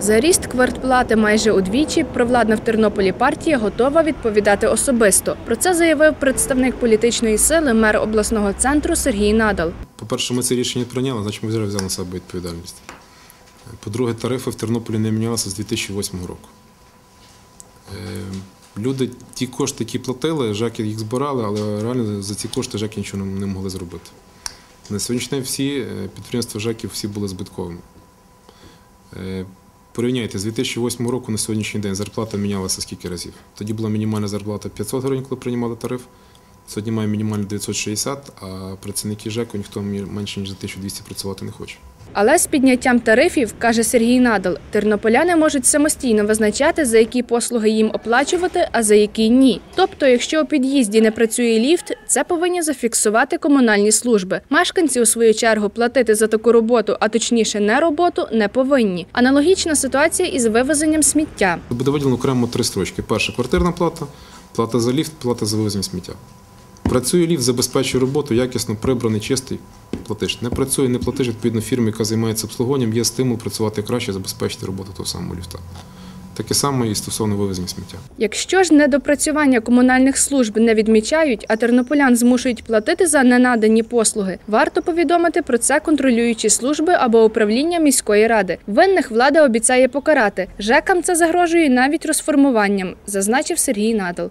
За ріст квартплати майже удвічі провладна в Тернополі партія готова відповідати особисто. Про це заявив представник політичної сили мер обласного центру Сергій Надал. По-перше, ми це рішення прийняли, значить ми зараз взяли на себе відповідальність. По-друге, тарифи в Тернополі не мінялися з 2008 року. Е, Люди ті кошти, які платили, ЖЕКи їх збирали, але реально за ці кошти ЖЕКи нічого не- могли зробити. На сьогоднішній день всі е, підприємства ЖЕКів всі були збитковими. Порівняйте, з 2008 року на сьогоднішній день зарплата мінялася скільки разів. Тоді була мінімальна зарплата 500 гривень, коли приймали тариф. Сьогодні має мінімальну 960, а працівники ЖЕКу ніхто менше ніж за 1200 працювати не хоче. Але з підняттям тарифів, каже Сергій Надал, тернополяни можуть самостійно визначати, за які послуги їм оплачувати, а за які ні. Тобто, якщо у під'їзді не працює ліфт, це повинні зафіксувати комунальні служби. Мешканці, у свою чергу, платити за таку роботу, а точніше не роботу, не повинні. Аналогічна ситуація із вивезенням сміття. Буде виділено окремо три строчки: перша квартирна плата, плата за ліфт, плата за вивезення сміття. Працює ліфт, забезпечує роботу, якісно прибраний, чистий. Платиш. Не працює, не платиш, відповідно, фірмі, яка займається обслуговуванням, є стимул працювати краще, забезпечити роботу того самого ліфта. Таке саме і стосовно вивезення сміття. Якщо ж недопрацювання комунальних служб не відмічають, а тернополян змушують платити за ненадані послуги, варто повідомити про це контролюючі служби або управління міської ради. Винних влада обіцяє покарати. ЖЕКам це загрожує навіть розформуванням, зазначив Сергій Надал.